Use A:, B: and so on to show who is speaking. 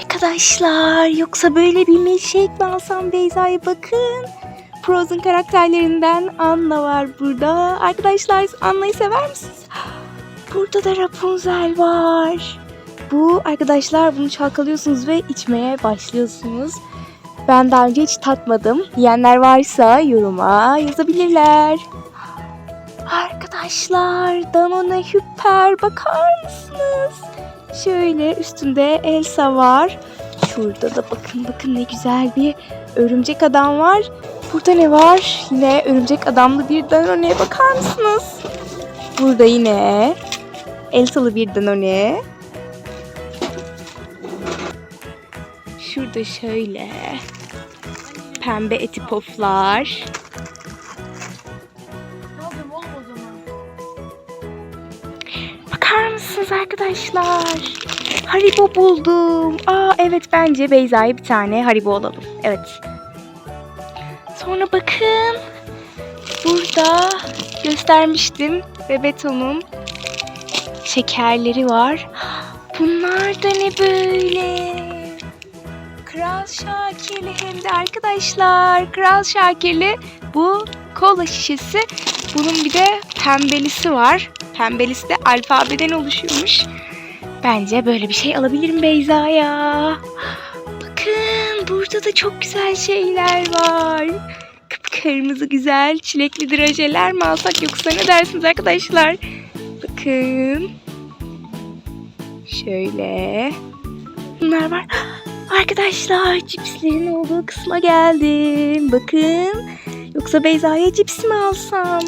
A: Arkadaşlar yoksa böyle bir milkshake mi alsam Beyza'ya bakın. Frozen karakterlerinden Anna var burada. Arkadaşlar Anna'yı sever misiniz? Burada da Rapunzel var. Bu arkadaşlar bunu çalkalıyorsunuz ve içmeye başlıyorsunuz. Ben daha önce hiç tatmadım. Yiyenler varsa yoruma yazabilirler. Arkadaşlar Danone Hyper bakar mısınız? Şöyle üstünde Elsa var. Şurada da bakın bakın ne güzel bir örümcek adam var. Burada ne var? Yine örümcek adamlı bir Danone'ye bakar mısınız? Burada yine Elsa'lı bir Danone. Şurada şöyle pembe eti poflar. Bakar mısınız arkadaşlar? Haribo buldum. Aa evet bence Beyza'ya bir tane Haribo alalım. Evet. Sonra bakın. Burada göstermiştim. Bebeto'nun şekerleri var. Bunlar da ne böyle? Kral Şakirli hem de arkadaşlar. Kral Şakirli bu kola şişesi. Bunun bir de pembelisi var. Pembelisi de alfabeden oluşuyormuş. Bence böyle bir şey alabilirim Beyza'ya. Bakın burada da çok güzel şeyler var. Kıpkırmızı güzel çilekli drajeler mi alsak yoksa ne dersiniz arkadaşlar? Bakın. Şöyle. Bunlar var. Arkadaşlar cipslerin olduğu kısma geldim. Bakın. Yoksa Beyza'ya cips mi alsam?